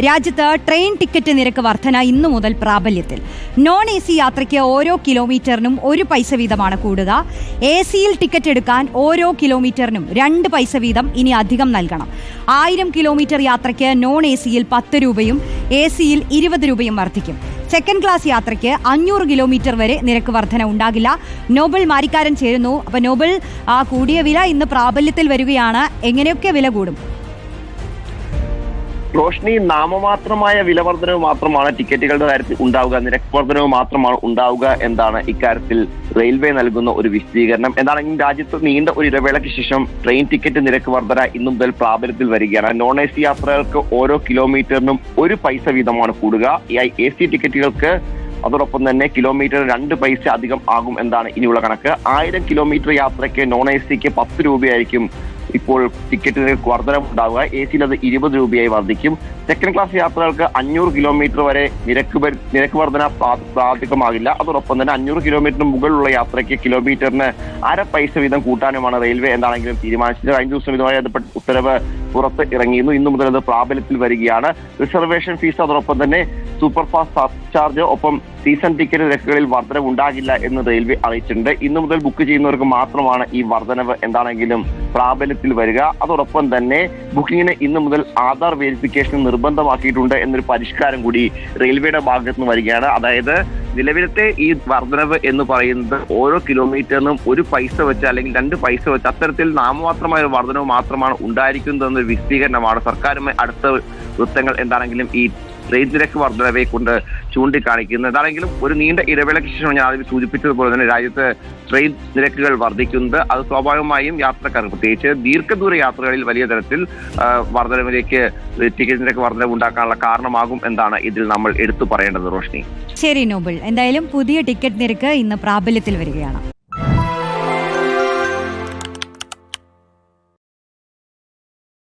രാജ്യത്ത് train ticket നിരക്ക് വർധന ഇന്നു മുതൽ പ്രാബല്യത്തിൽ. നോൺ എ സി യാത്രയ്ക്ക് ഓരോ കിലോമീറ്ററിനും ഒരു പൈസ വീതമാണ് കൂടുക. എ സിയിൽ ടിക്കറ്റ് എടുക്കാൻ ഓരോ കിലോമീറ്ററിനും രണ്ട് പൈസ വീതം ഇനി അധികം നൽകണം. ആയിരം കിലോമീറ്റർ യാത്രയ്ക്ക് നോൺ എ സിയിൽ പത്ത് രൂപയും എ സിയിൽ ഇരുപത് രൂപയും വർദ്ധിക്കും സെക്കൻഡ് ക്ലാസ് യാത്രയ്ക്ക് അഞ്ഞൂറ് കിലോമീറ്റർ വരെ നിരക്ക് വർധന ഉണ്ടാകില്ല. നോബൽ മാരിക്കാരൻ ചേരുന്നു. അപ്പോൾ നോബൽ കൂടിയ വില ഇന്ന് പ്രാബല്യത്തിൽ വരികയാണ്. എങ്ങനെയൊക്കെ വില കൂടും? റോഷ്നി നാമമാത്രമായ വിലവർദ്ധനവ് മാത്രമാണ് ടിക്കറ്റുകളുടെ കാര്യത്തിൽ ഉണ്ടാവുക നിരക്ക് വർധനവ് മാത്രമാണ് ഉണ്ടാവുക എന്നാണ് ഇക്കാര്യത്തിൽ റെയിൽവേ നൽകുന്ന ഒരു വിശദീകരണം. എന്താണെങ്കിലും രാജ്യത്ത് നീണ്ട ഒരു ഇടവേളയ്ക്ക് ശേഷം ട്രെയിൻ ടിക്കറ്റ് നിരക്ക് വർധന ഇന്നു മുതൽ പ്രാബല്യത്തിൽ വരികയാണ്. നോൺ എ സി യാത്രകൾക്ക് ഓരോ കിലോമീറ്ററിനും ഒരു പൈസ വീതമാണ് കൂടുക. എ സി ടിക്കറ്റുകൾക്ക് അതോടൊപ്പം തന്നെ കിലോമീറ്റർ രണ്ട് പൈസ അധികം ആകും എന്നാണ് ഇനിയുള്ള കണക്ക്. ആയിരം കിലോമീറ്റർ യാത്രയ്ക്ക് നോൺ എ സിക്ക് പത്ത് രൂപയായിരിക്കും ഇപ്പോൾ ടിക്കറ്റിന് വർധനമുണ്ടാവുക എ സിയിൽ അത് ഇരുപത് രൂപയായി വർദ്ധിക്കും. സെക്കൻഡ് ക്ലാസ് യാത്രകൾക്ക് അഞ്ഞൂറ് കിലോമീറ്റർ വരെ നിരക്ക് നിരക്ക് വർധന ബാധകമാകില്ല അതോടൊപ്പം തന്നെ അഞ്ഞൂറ് കിലോമീറ്ററിന് മുകളിലുള്ള യാത്രയ്ക്ക് കിലോമീറ്ററിന് അര പൈസ വീതം കൂട്ടാനുമാണ് റെയിൽവേ എന്താണെങ്കിലും തീരുമാനിച്ചത്. കഴിഞ്ഞ ദിവസം ഇതുമായി ബന്ധപ്പെട്ട ഉത്തരവ് പുറത്ത് ഇറങ്ങിയിരുന്നു. ഇന്നു മുതൽ അത് പ്രാബല്യത്തിൽ വരികയാണ്. റിസർവേഷൻ ഫീസ് അതോടൊപ്പം തന്നെ സൂപ്പർ ഫാസ്റ്റ് ചാർജ് ഒപ്പം സീസൺ ടിക്കറ്റ് നിരക്കുകളിൽ വർധനവ് ഉണ്ടാകില്ല എന്ന് റെയിൽവേ അറിയിച്ചിട്ടുണ്ട്. ഇന്നു മുതൽ ബുക്ക് ചെയ്യുന്നവർക്ക് മാത്രമാണ് ഈ വർധനവ് എന്താണെങ്കിലും പ്രാബല്യത്തിൽ വരിക. അതോടൊപ്പം തന്നെ ബുക്കിങ്ങിന് ഇന്നു മുതൽ ആധാർ വെരിഫിക്കേഷൻ നിർബന്ധമാക്കിയിട്ടുണ്ട് എന്നൊരു പരിഷ്കാരം കൂടി റെയിൽവേയുടെ ഭാഗത്ത് നിന്ന് വരികയാണ്. അതായത് നിലവിലത്തെ ഈ വർധനവ് എന്ന് പറയുന്നത് ഓരോ കിലോമീറ്ററിനും ഒരു പൈസ വെച്ച് അല്ലെങ്കിൽ രണ്ട് പൈസ വെച്ച് അത്തരത്തിൽ നാമമാത്രമായ ഒരു വർധനവ് മാത്രമാണ് ഉണ്ടായിരിക്കുന്നത് വിശദീകരണമാണ് സർക്കാരുമായി അടുത്ത വൃത്തങ്ങൾ എന്താണെങ്കിലും ഈ ട്രെയിൻ നിരക്ക് വർധനവയെ കൊണ്ട് ചൂണ്ടിക്കാണിക്കുന്നത് എന്താണെങ്കിലും ഒരു നീണ്ട ഇടവേളയ്ക്ക് ശേഷം ഞാൻ ആദ്യം സൂചിപ്പിച്ചതുപോലെ തന്നെ രാജ്യത്ത് ട്രെയിൻ നിരക്കുകൾ വർദ്ധിക്കുന്നത്. അത് സ്വാഭാവികമായും യാത്രക്കാർ പ്രത്യേകിച്ച് ദീർഘദൂര യാത്രകളിൽ വലിയ തരത്തിൽ വർധനവിലേക്ക് ടിക്കറ്റ് നിരക്ക് വർധനവ് ഉണ്ടാക്കാനുള്ള കാരണമാകും എന്നാണ് ഇതിൽ നമ്മൾ എടുത്തു പറയേണ്ടത് റോഷ്നി. ശരി നോബിൾ. എന്തായാലും പുതിയ ടിക്കറ്റ് നിരക്ക് ഇന്ന് പ്രാബല്യത്തിൽ വരികയാണ്.